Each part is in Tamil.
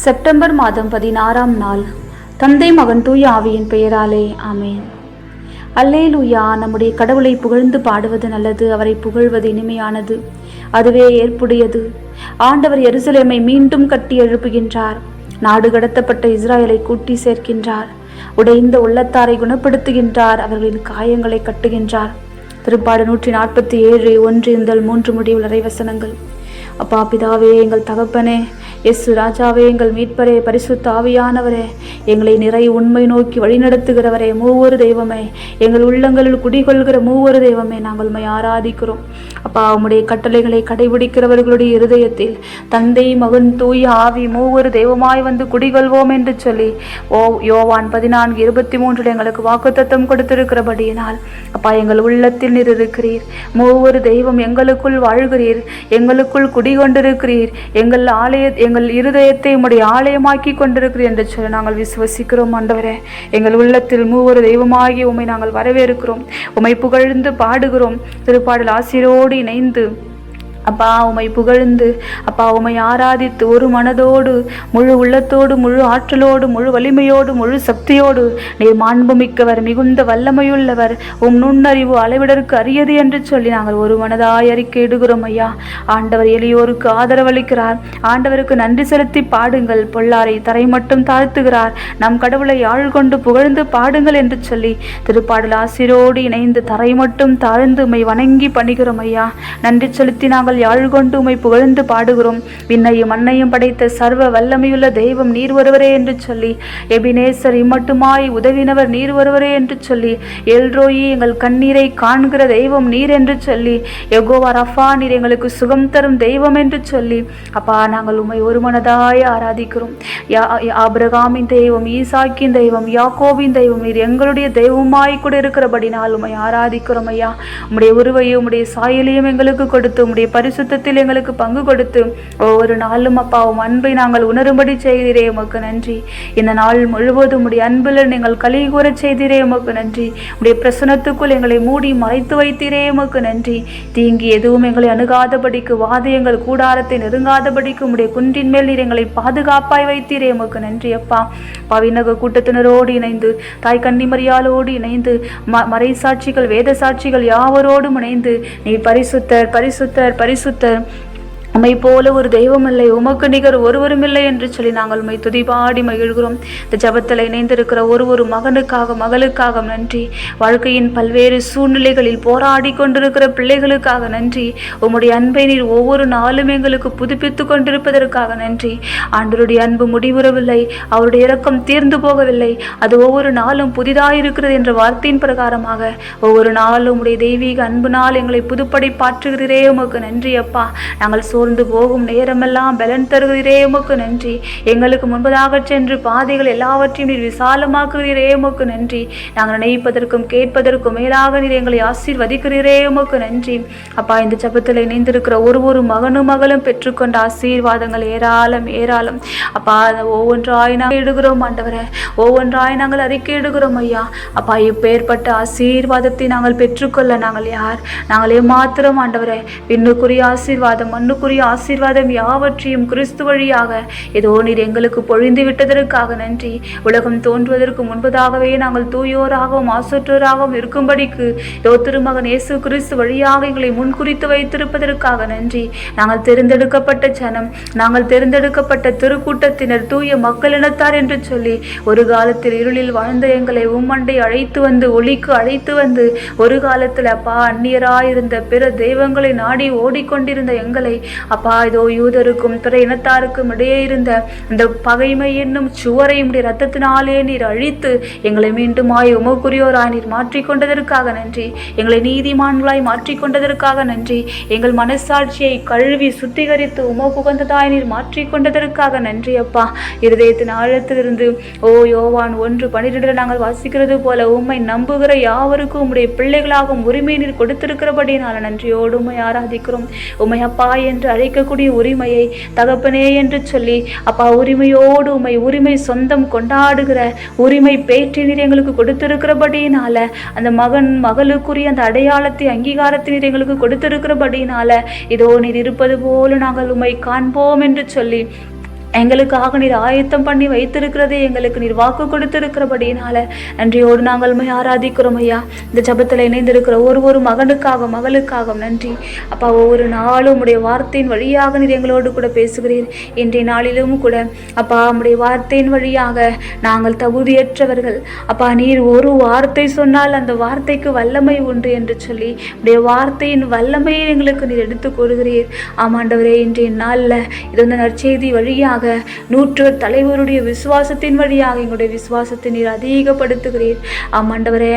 செப்டம்பர் மாதம் பதினாறாம் நாள். தந்தை மகன் தூய ஆவியின் பெயராலே அல்லே அல்லேலூயா நம்முடைய கடவுளை புகழ்ந்து பாடுவது நல்லது அவரை புகழ்வது இனிமையானது அதுவே ஏற்புடையது. ஆண்டவர் எருசலேமை மீண்டும் கட்டி எழுப்புகின்றார். நாடு கடத்தப்பட்ட இஸ்ராயலை கூட்டி சேர்க்கின்றார். உடைந்த உள்ளத்தாரை குணப்படுத்துகின்றார் அவர்களின் காயங்களை கட்டுகின்றார். திருப்பாடு நூற்றி நாற்பத்தி ஏழு ஒன்று முதல் மூன்று முடிவுள்ள வசனங்கள். அப்பா பிதாவே எங்கள் தகப்பனே எஸ் ராஜாவே எங்கள் மீட்பரே பரிசுத்த ஆவியானவரே எங்களை நிறை உண்மை நோக்கி வழிநடத்துகிறவரே மூவொரு தெய்வமே எங்கள் உள்ளங்களில் குடிகொள்கிற மூவொரு தெய்வமே நாங்கள் உண்மை ஆராதிக்கிறோம். அப்பா உம்முடைய கட்டளைகளை கடைபிடிக்கிறவர்களுடைய இருதயத்தில் தந்தை மகன் தூய ஆவி மூவொரு தெய்வமாய் வந்து குடிகொள்வோம் என்று சொல்லி ஓ யோவான் பதினான்கு இருபத்தி மூன்றில் எங்களுக்கு வாக்குத்தத்தம் கொடுத்திருக்கிறபடியினால் அப்பா எங்கள் உள்ளத்தில் நீர் மூவொரு தெய்வம் எங்களுக்குள் வாழ்கிறீர். எங்களுக்குள் குடிகொண்டிருக்கிறீர். எங்கள் ஆலய எங்கள் இருதயத்தை உம்முடைய ஆலயமாக்கி கொண்டிருக்கிறீர் என்று சொல்லி நாங்கள் விசுவசிக்கிறோம் ஆண்டவரே. எங்கள் உள்ளத்தில் மூவரு தெய்வமாகி உம்மை நாங்கள் வரவேற்கிறோம். உம்மை புகழ்ந்து பாடுகிறோம். திருப்பாடல் ஆசிரியரோடு இணைந்து அப்பா உமை புகழ்ந்து அப்பா உமை ஆராதித்து ஒரு மனதோடு முழு உள்ளத்தோடு முழு ஆற்றலோடு முழு வலிமையோடு முழு சக்தியோடு நீர் மாண்புமிக்கவர் மிகுந்த வல்லமையுள்ளவர் உம் நுண்ணறிவு அளவிடற்கு அரியது என்று சொல்லி நாங்கள் ஒரு மனதாய் அறிக்கையிடுகிறோம் ஐயா. ஆண்டவர் எளியோருக்கு ஆதரவளிக்கிறார். ஆண்டவருக்கு நன்றி செலுத்தி பாடுங்கள். பொள்ளாரை தரை மட்டும் தாழ்த்துகிறார். நம் கடவுளை ஆள் கொண்டு புகழ்ந்து பாடுங்கள் என்று சொல்லி திருப்பாடல் ஆசிரோடு இணைந்து தரை மட்டும் தாழ்ந்து உம்மை வணங்கி பணிகிறோம் ஐயா. நன்றி செலுத்தி நாங்கள் யாழ் கொண்டு உமை புகழ்ந்து பாடுகிறோம். விண்ணையும் மண்ணையும் படைத்த சர்வ வல்லமையுள்ள தெய்வம் நீர் ஒருவரே என்று சொல்லி எபினேசர் இம்மட்டுமாய் உதவினவர் நீர் ஒருவரே என்று சொல்லி எல்ரோயி எங்கள் கண்ணீரை காண்கிற தெய்வம் நீர் என்று சொல்லி எகோவா ரஃபா நீர் எங்களுக்கு சுகம் தரும் தெய்வம் என்று சொல்லி அப்பா நாங்கள் உம்மை ஒரு மனதாய் ஆராதிக்கிறோம். அப்ரகாமின் ஆபிரகாமின் தெய்வம் ஈசாக்கின் தெய்வம் யாக்கோவின் தெய்வம் நீர் எங்களுடைய தெய்வமாய் கூட இருக்கிறபடினால் உமை ஆராதிக்கிறோம் ஐயா. உம்முடைய உருவையும் உம்முடைய சாயலையும் எங்களுக்கு கொடுத்து உம்முடைய பரிசுத்தத்தில் எங்களுக்கு பங்கு கொடுத்து ஒவ்வொரு நாளும் அப்பா உம் அன்பை நாங்கள் உணரும்படி செய்கிறே உமக்கு நன்றி. இந்த நாள் முழுவதும் உடைய அன்பில் நீங்கள் களி கூறச் செய்திரே உமக்கு நன்றி. உடைய பிரசனத்துக்குள் எங்களை மூடி மறைத்து வைத்திரே உமக்கு நன்றி. தீங்கி எதுவும் எங்களை அணுகாதபடிக்கு வாதயங்கள் கூடாரத்தை நெருங்காதபடிக்கு உடைய குன்றின் மேல் நீர் எங்களை பாதுகாப்பாய் வைத்தீரே உமக்கு நன்றி அப்பா. பவிநக கூட்டத்தினரோடு இணைந்து தாய் கன்னிமரியாலோடு இணைந்து ம மறை சாட்சிகள் வேத சாட்சிகள் யாவரோடும் இணைந்து நீ பரிசுத்தர் பரிசுத்தர் பரிசுத்தர் உம்மை போல ஒரு தெய்வம் இல்லை உமக்கு நிகர் ஒருவரும் இல்லை என்று சொல்லி நாங்கள் உம்மை துதிபாடி மகிழ்கிறோம். இந்த ஜபத்தில் இணைந்திருக்கிற ஒரு ஒரு மகனுக்காக மகளுக்காக நன்றி. வாழ்க்கையின் பல்வேறு சூழ்நிலைகளில் போராடி கொண்டிருக்கிற பிள்ளைகளுக்காக நன்றி. உம்முடைய அன்பை நீர் ஒவ்வொரு நாளும் எங்களுக்கு புதுப்பித்து கொண்டிருப்பதற்காக நன்றி. ஆண்டருடைய அன்பு முடிவுறவில்லை அவருடைய இறக்கம் தீர்ந்து போகவில்லை. அது ஒவ்வொரு நாளும் புதிதாக இருக்கிறது என்ற வார்த்தையின் பிரகாரமாக ஒவ்வொரு நாளும் உம்முடைய தெய்வீக அன்பு நாள் எங்களை புதுப்படை பாற்றுகிறீரே உமக்கு நன்றி அப்பா. நாங்கள் சோர்ந்து போகும் நேரமெல்லாம் பலன் தருகிறீரே உமக்கு நன்றி. எங்களுக்கு முன்பதாக சென்று பாதைகள் எல்லாவற்றையும் நீர் விசாலமாக்குகிறீரே உமக்கு நன்றி. நாங்கள் நினைப்பதற்கும் கேட்பதற்கும் மேலாக நீர் எங்களை ஆசீர்வதிக்கிறீரே உமக்கு நன்றி. அப்பா இந்த ஜபத்தில் இணைந்திருக்கிற ஒரு ஒரு மகனும் மகளும் பெற்றுக்கொண்ட ஆசீர்வாதங்கள் ஏராளம் ஏராளம். அப்பா ஒவ்வொன்றாய் நாங்கள் இடுகிறோம் ஆண்டவரை. ஒவ்வொன்றாய் நாங்கள் அறிக்கை இடுகிறோம் ஐயா. அப்பா இப்பேற்பட்ட ஆசீர்வாதத்தை நாங்கள் பெற்றுக்கொள்ள நாங்கள் யார்? நாங்கள் மாத்திரம் ஆண்டவரே. விண்ணுக்குரிய ஆசீர்வாதம் மண்ணுக்குரிய ஆசீர்வாதம் யாவற்றையும் கிறிஸ்து வழியாக ஏதோ நீர் எங்களுக்கு பொழிந்து விட்டதற்காக நன்றி. உலகம் தோன்றுவதற்கு முன்பதாகவே நாங்கள் தூயோராகவும் ஆசற்றோராகவும் இருக்கும்படிக்கு ஏதோ திருமகன் இயேசு கிறிஸ்து வழியாக எங்களை முன்குறித்து வைத்திருப்பதற்காக நன்றி. நாங்கள் தேர்ந்தெடுக்கப்பட்ட ஜனம் நாங்கள் தேர்ந்தெடுக்கப்பட்ட திருக்கூட்டத்தினர் தூய மக்களினத்தார் என்று சொல்லி ஒரு காலத்தில் இருளில் வாழ்ந்த எங்களை உம்மண்டை அழைத்து வந்து ஒளிக்கு அழைத்து வந்து ஒரு காலத்தில் அப்பா அந்நியராயிருந்த பிற தெய்வங்களை நாடி ஓடிக்கொண்டிருந்த எங்களை அப்பா இதோ யூதருக்கும் பிற இனத்தாருக்கும் இடையே இருந்த அந்த பகைமை என்னும் சுவரை ரத்தத்தினாலே நீர் அழித்து எங்களை மீண்டுமாய் உமக்குரியோராய் நீர் மாற்றிக்கொண்டதற்காக நன்றி. எங்களை நீதிமான்களாய் மாற்றிக்கொண்டதற்காக நன்றி. எங்கள் மனசாட்சியை கழுவி சுத்திகரித்து உம புகந்ததாய் நீர் மாற்றிக்கொண்டதற்காக நன்றி அப்பா. இருதயத்தின் ஆழத்திலிருந்து ஓ யோவான் ஒன்று பன்னிரெண்டில் நாங்கள் வாசிக்கிறது போல உம்மை நம்புகிற யாவருக்கும் உம்முடைய பிள்ளைகளாகவும் உரிமை நீர் கொடுத்திருக்கிறபடினால நன்றியோடு உம்மை ஆராதிக்கிறோம். உம்மை அப்பா என்று அழைக்கக்கூடிய உரிமையை தகப்பனே என்று சொல்லி அப்பா உரிமையோடு உமை உரிமை சொந்தம் கொண்டாடுகிற உரிமை பேற்றினர் எங்களுக்கு கொடுத்திருக்கிறபடியினால அந்த மகன் மகளுக்குரிய அந்த அடையாளத்தை அங்கீகாரத்தினர் எங்களுக்கு கொடுத்திருக்கிறபடியினால இதோ நீர் இருப்பது போல நாங்கள் உமை காண்போம் என்று சொல்லி எங்களுக்காக நீர் ஆயத்தம் பண்ணி வைத்திருக்கிறதே எங்களுக்கு நீர் வாக்கு கொடுத்திருக்கிறபடியினால நன்றியோடு நாங்கள் உம்மை ஆராதிக்கிறோம் ஐயா. இந்த ஜபத்தில் இணைந்திருக்கிற ஒரு ஒரு மகனுக்காக மகளுக்காக நன்றி. அப்பா ஒவ்வொரு நாளும் உடைய வார்த்தையின் வழியாக நீர் எங்களோடு கூட பேசுகிறீர். இன்றைய நாளிலும் கூட அப்பா உடைய வார்த்தையின் வழியாக நாங்கள் தகுதியற்றவர்கள். அப்பா நீர் ஒரு வார்த்தை சொன்னால் அந்த வார்த்தைக்கு வல்லமை உண்டு என்று சொல்லி உடைய வார்த்தையின் வல்லமையை எங்களுக்கு நீர் எடுத்து கூறுகிறீர். ஆமாண்டவரே இன்றைய நாளில் இது வந்து நற்செய்தி வழியாக நூற்றுவர் தலைவருடைய விசுவாசத்தின் வழியாக எங்களுடைய விசுவாசத்தை நீர் அதிகப்படுத்துகிறீர். ஆமாண்டவரே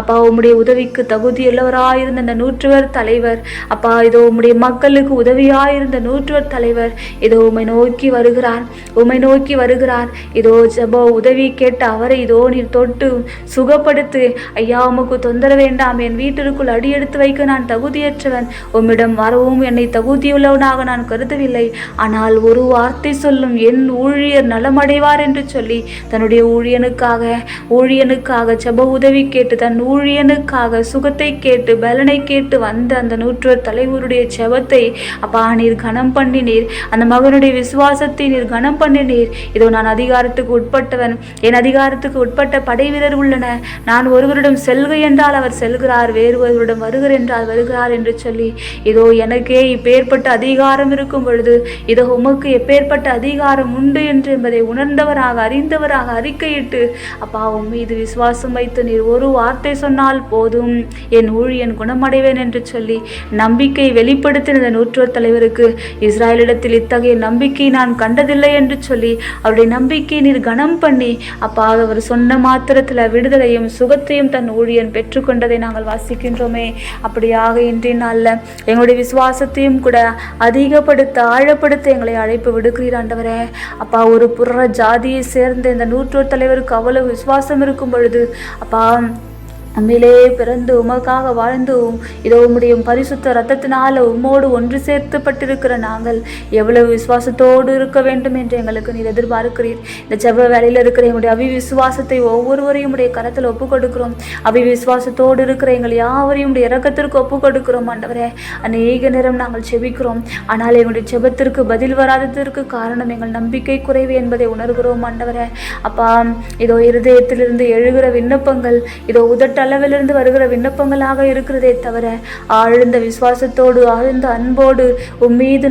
அப்பா உம்முடைய உதவிக்கு தகுதியுள்ளவராயிருந்த அந்த நூற்றுவர் தலைவர் அப்பா இதோ உம்முடைய மக்களுக்கு உதவியாயிருந்த நூற்றுவர் தலைவர் இதோ உம்மை நோக்கி வருகிறார் உம்மை நோக்கி வருகிறார். இதோ ஜபோ உதவி கேட்ட அவரை இதோ நீர் தொட்டு சுகப்படுத்து ஐயா உமக்கு தொந்தர வேண்டாம் என் வீட்டிற்குள் அடியெடுத்து வைக்க நான் தகுதியற்றவன். உம்மிடம் வரவும் என்னை தகுதியுள்ளவனாக நான் கருதவில்லை. ஆனால் ஒரு வார்த்தை சொல்லும் என் ஊழியர் நலமடைவார் என்று சொல்லி தன்னுடைய ஊழியனுக்காக ஊழியனுக்காக செப உதவி கேட்டு தன் ஊழியனுக்காக சுகத்தை கேட்டு பலனை கேட்டு வந்த அந்த நூற்றுவர் தலைவருடைய செபத்தை அப்பா நீர் கனம் பண்ணினீர். அந்த மகனுடைய விசுவாசத்தை நீர் கனம் பண்ணினீர். இதோ நான் அதிகாரத்துக்கு உட்பட்டவன். என் அதிகாரத்துக்கு உட்பட்ட படை வீரர் உள்ளன. நான் ஒருவரிடம் செல்க என்றால் அவர் செல்கிறார். வேறு ஒருவரிடம் வருகிற என்றால் வருகிறார் என்று சொல்லி இதோ எனக்கே இப்பேற்பட்ட அதிகாரம் இருக்கும் பொழுது இதோ உமக்கு எப்பேற்பட்ட அதிகாரம் அதிகாரம் உண்டு என்று என்பதை உணர்ந்தவராக அறிந்தவராக அறிக்கையிட்டு அப்பா உன் மீது விசுவாசம் வைத்து நீர் ஒரு வார்த்தை சொன்னால் போதும். என் ஊழியன் குணமடைவேன் என்று சொல்லி நம்பிக்கை வெளிப்படுத்தின இந்த தலைவருக்கு இஸ்ராயலிடத்தில் இத்தகைய நம்பிக்கை நான் கண்டதில்லை என்று சொல்லி அவருடைய நம்பிக்கையை நீர் கனம் பண்ணி அப்பா அவர் சொன்ன மாத்திரத்தில் விடுதலையும் சுகத்தையும் தன் ஊழியன் பெற்றுக்கொண்டதை நாங்கள் வாசிக்கின்றோமே. அப்படியாக இன்றைய நாளில் எங்களுடைய விசுவாசத்தையும் கூட அதிகப்படுத்த ஆழப்படுத்த எங்களை அழைப்பு விடுக்கிறீர் ஆண்டவரே. அப்பா ஒரு புற ஜாதியை சேர்ந்த இந்த நூற்றோர் தலைவருக்கு அவ்வளவு விசுவாசம் இருக்கும் பொழுது அப்பா நம்மிலே பிறந்து உமக்காக வாழ்ந்து இதோ உம்முடைய பரிசுத்த ரத்தத்தினால உம்மோடு ஒன்று சேர்த்துப்பட்டிருக்கிற நாங்கள் எவ்வளவு விசுவாசத்தோடு இருக்க வேண்டும் என்று எங்களுக்கு நீர் எதிர்பார்க்கிறீர். இந்த செவ்வ வேலையில் இருக்கிற எங்களுடைய அவிவிசுவாசத்தை ஒவ்வொருவரையும் உடைய கரத்தில் ஒப்பு கொடுக்கிறோம் அவிவிசுவாசத்தோடு இருக்கிற எங்கள் யாவரையும் உடைய இறக்கத்திற்கு ஒப்பு கொடுக்கிறோம் ஆண்டவரே. அநேக நேரம் நாங்கள் செபிக்கிறோம். ஆனால் எங்களுடைய செபத்திற்கு பதில் வராததற்கு காரணம் எங்கள் நம்பிக்கை குறைவு என்பதை உணர்கிறோம் ஆண்டவரே. அப்பா இதோ இருதயத்திலிருந்து எழுகிற விண்ணப்பங்கள் இதோ உதட்ட அளவிலிருந்து வருகிற விண்ணப்பங்களாக இருக்கிறதே தவிர ஆழ்ந்த விசுவாசத்தோடு ஆழ்ந்த அன்போடு உம்மீது மீது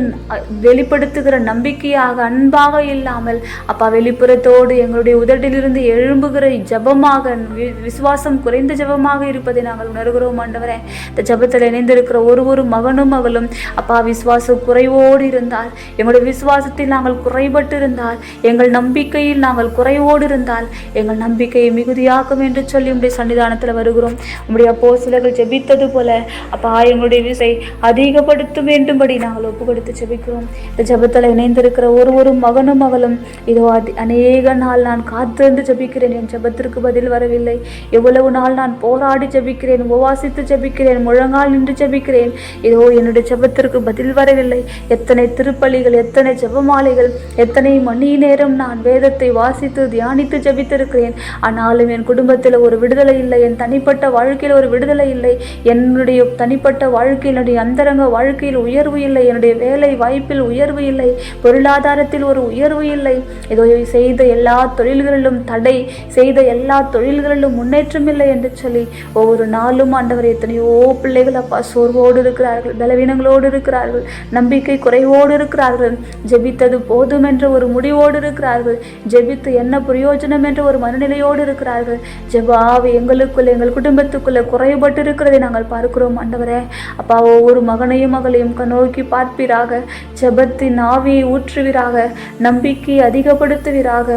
வெளிப்படுத்துகிற நம்பிக்கையாக அன்பாக இல்லாமல் அப்பா வெளிப்புறத்தோடு எங்களுடைய உதட்டிலிருந்து எழும்புகிற ஜெபமாக விசுவாசம் குறைந்த ஜெபமாக இருப்பதை நாங்கள் உணர்கிறோம் ஆண்டவரே. இந்த ஜெபத்தில் இணைந்திருக்கிற ஒரு ஒரு மகனும் மகளும் அப்பா விசுவாச குறைவோடு இருந்தால் எங்களுடைய விசுவாசத்தில் நாங்கள் குறைபட்டு இருந்தால் எங்கள் நம்பிக்கையில் நாங்கள் குறைவோடு இருந்தால் எங்கள் நம்பிக்கையை மிகுதியாக்கும் என்று சொல்லி உங்களுடைய சன்னிதானத்தில் வருகிறோம். உங்களுடைய அப்போ சிலர்கள் ஜெபித்தது போல அப்பா எங்களுடைய விசை அதிகப்படுத்த வேண்டும்படி நாங்கள் ஒப்பு கொடுத்து ஜெபிக்கிறோம். இந்த ஜெபத்தில் இணைந்திருக்கிற ஒரு ஒரு மகனும் மகளும் இதோ அதி- அநேக நாள் நான் காத்திருந்து ஜெபிக்கிறேன். என் ஜெபத்திற்கு பதில் வரவில்லை. எவ்வளவு நாள் நான் போராடி ஜெபிக்கிறேன் உபவாசித்து ஜெபிக்கிறேன் முழங்கால் நின்று ஜெபிக்கிறேன். இதோ என்னுடைய ஜெபத்திற்கு பதில் வரவில்லை. எத்தனை திருப்பலிகள் எத்தனை ஜெபமாலைகள் எத்தனை மணி நேரம் நான் வேதத்தை வாசித்து தியானித்து ஜெபித்திருக்கிறேன். ஆனாலும் என் குடும்பத்தில் ஒரு விடுதலை இல்லை என் தனிப்பட்ட வாழ்க்கையில் ஒரு விடுதலை இல்லை. என்னுடைய தனிப்பட்ட வாழ்க்கையில் என்னுடைய அந்தரங்க வாழ்க்கையில் உயர்வு இல்லை. என்னுடைய வேலை வாய்ப்பில் உயர்வு இல்லை. பொருளாதாரத்தில் ஒரு உயர்வு இல்லை. இதோ செய்த எல்லா தொழில்களிலும் தடை செய்த எல்லா தொழில்களிலும் முன்னேற்றம் இல்லை என்று சொல்லி ஒவ்வொரு நாளும் ஆண்டவர் எத்தனையோ பிள்ளைகள் அப்பா சோர்வோடு இருக்கிறார்கள் பலவீனங்களோடு இருக்கிறார்கள் நம்பிக்கை குறைவோடு இருக்கிறார்கள் ஜெபித்தது போதும் என்ற ஒரு முடிவோடு இருக்கிறார்கள் ஜெபித்து என்ன பிரயோஜனம் என்ற ஒரு மனநிலையோடு இருக்கிறார்கள். ஜெபாவை எங்களுக்குள்ளே எங்கள் குடும்பத்துக்குள்ளே குறைபட்டு இருக்கிறதை நாங்கள் பார்க்கிறோம் ஆண்டவரே. அப்பா ஒவ்வொரு மகனையும் மகளையும் கண்ணோக்கி பார்ப்பீராக. ஜபத்தின் ஆவியை ஊற்றுவீராக. நம்பிக்கையை அதிகப்படுத்துவீராக.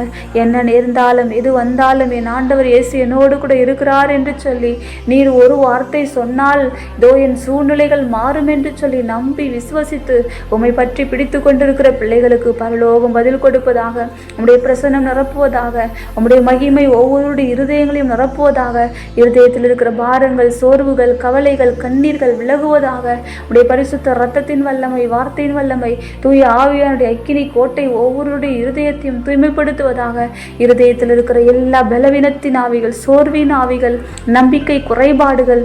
என்ன நேர்ந்தாலும் எது வந்தாலும் என் ஆண்டவர் இயேசு என்னோடு கூட இருக்கிறார் என்று சொல்லி நீர் ஒரு வார்த்தை சொன்னால் இதோ என் சூழ்நிலைகள் மாறும் என்று சொல்லி நம்பி விசுவசித்து உம்மை பற்றி பிடித்து கொண்டிருக்கிற பிள்ளைகளுக்கு பரலோகம் பதில் கொடுப்பதாக உம்முடைய பிரசன்னம் நிரப்புவதாக உம்முடைய மகிமை ஒவ்வொருடைய இருதயங்களையும் நிரப்புவதாக இருதயத்தில் இருக்கிற பாரங்கள் சோர்வுகள் கவலைகள் கண்ணீர்கள் விலகுவதாக உடைய பரிசுத்த ரத்தத்தின் வல்லமை வார்த்தையின் வல்லமை தூய ஆவியானுடைய அக்கினி கோட்டை ஒவ்வொருடைய இருதயத்தையும் தூய்மைப்படுத்துவதாக இருதயத்தில் இருக்கிற எல்லா பலவீனத்தின் ஆவிகள் சோர்வின் ஆவிகள் நம்பிக்கை குறைபாடுகள்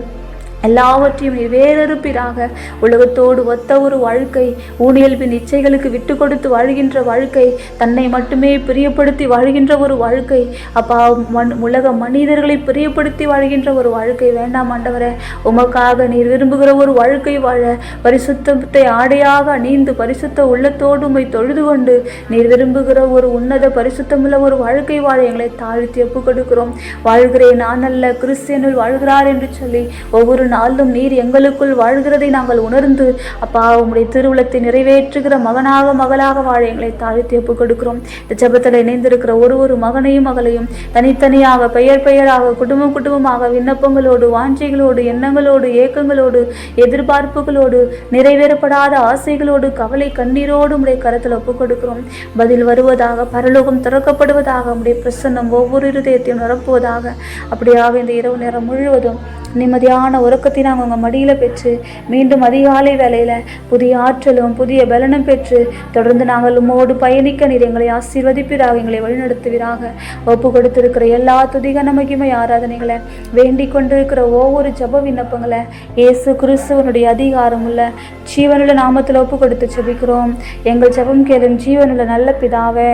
எல்லாவற்றையும் நீர் வேறறுப்பீராக. உலகத்தோடு ஒத்த ஒரு வாழ்க்கை ஊனியல்பின் இச்சைகளுக்கு விட்டு கொடுத்து வாழ்கின்ற வாழ்க்கை தன்னை மட்டுமே பிரியப்படுத்தி வாழ்கின்ற ஒரு வாழ்க்கை. அப்பா மண் உலக மனிதர்களை பிரியப்படுத்தி வாழ்கின்ற ஒரு வாழ்க்கை வேண்டாம் ஆண்டவரே. உமக்காக நீர் விரும்புகிற ஒரு வாழ்க்கை வாழ பரிசுத்தத்தை ஆடையாக அணிந்து பரிசுத்த உள்ளத்தோடு உமை தொழுது கொண்டு நீர் விரும்புகிற ஒரு உன்னத பரிசுத்தமுள்ள ஒரு வாழ்க்கை வாழ எங்களை தாழ்த்தி ஒப்புக் கொடுக்கிறோம் வாழ்கிறேன் நான் அல்ல கிறிஸ்தியனுள் வாழ்கிறார் என்று சொல்லி ஒவ்வொரு நாளும் நீர் எங்களுக்குள் வாழ்கிறதை நாங்கள் உணர்ந்து அப்பா உம்முடைய திருவுளத்தை நிறைவேற்றுகிற மகனாக மகளாக வாழ எங்களை தாழ்த்தி ஒப்புக் கொடுக்கிறோம். இந்த ஜபத்தில் இணைந்திருக்கிற ஒரு ஒரு மகனையும் மகளையும் தனித்தனியாக பெயர் பெயராக குடும்பம் குடும்பமாக விண்ணப்பங்களோடு வாஞ்சைகளோடு எண்ணங்களோடு ஏக்கங்களோடு எதிர்பார்ப்புகளோடு நிறைவேறப்படாத ஆசைகளோடு கவலை கண்ணீரோடு உடைய கருத்தில் ஒப்புக் கொடுக்கிறோம். பதில் வருவதாக பரலோகம் திறக்கப்படுவதாக உடைய பிரசன்னம் ஒவ்வொரு இருதயத்தையும் நிரப்புவதாக அப்படியாக இந்த இரவு நேரம் முழுவதும் நிம்மதியான உறக்கத்தை நாங்கள் உங்கள் மடியில் பெற்று மீண்டும் அதிகாலை வேலையில் புதிய ஆற்றலும் புதிய பலனும் பெற்று தொடர்ந்து நாங்கள் உம்மோடு பயணிக்க நீர் எங்களை ஆசீர்வதிப்பீராக எங்களை வழிநடத்துவீராக. ஒப்பு கொடுத்திருக்கிற எல்லா துதிகன மகிமை ஆராதனைகளை வேண்டிக் கொண்டிருக்கிற ஒவ்வொரு ஜப விண்ணப்பங்களை இயேசு கிறிஸ்துவனுடைய அதிகாரம் உள்ள ஜீவனுள்ள நாமத்தில் ஒப்பு கொடுத்து ஜபிக்கிறோம். எங்கள் ஜெபம் கேளும் ஜீவனுள்ள நல்ல பிதாவே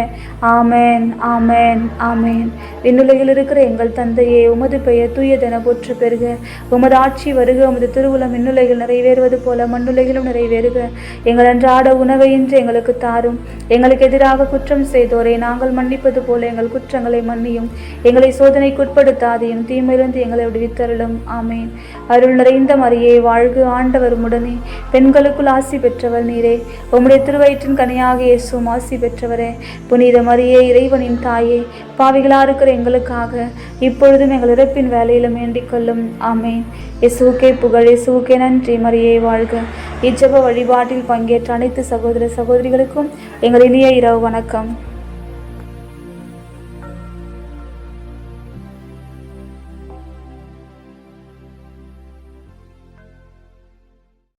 ஆமேன் ஆமேன் ஆமேன். விண்ணுலகில் இருக்கிற எங்கள் தந்தையே உமது பெயர் தூயதென போற்று பெறுக உமது ஆட்சி வருக உமது திருவுளம் மின்னுலைகள் நிறைவேறுவது போல மண்ணுலைகளும் நிறைவேறுக. எங்கள் அன்றாட உணவை இன்று எங்களுக்கு தாரும். எங்களுக்கு எதிராக குற்றம் செய்தோரை நாங்கள் மன்னிப்பது போல எங்கள் குற்றங்களை மன்னியும். எங்களை சோதனைக்குட்படுத்தாதையும் தீமையிலிருந்து எங்களை விடுவித்தருளும். ஆமேன். அருள் நிறைந்த மரியே வாழ்க ஆண்டவர் உடனே பெண்களுக்குள் ஆசி பெற்றவர் நீரே. உம்முடைய திருவயிற்றின் கனியாக இயேசும் ஆசி பெற்றவரே. புனித மரியே இறைவனின் தாயே பாவிகளா இருக்கிற எங்களுக்காக இப்பொழுதும் எங்கள் இறப்பின் வேலையிலும் வேண்டிக் கொள்ளும். ஆம் ஆமேன். இயேசுவுக்கே புகழ் இயேசுவுக்கே நன்றி. மரியே வாழ்க. இச்சப வழிபாட்டில் பங்கேற்ற அனைத்து சகோதர சகோதரிகளுக்கும் எங்கள் இனிய இரவு வணக்கம்.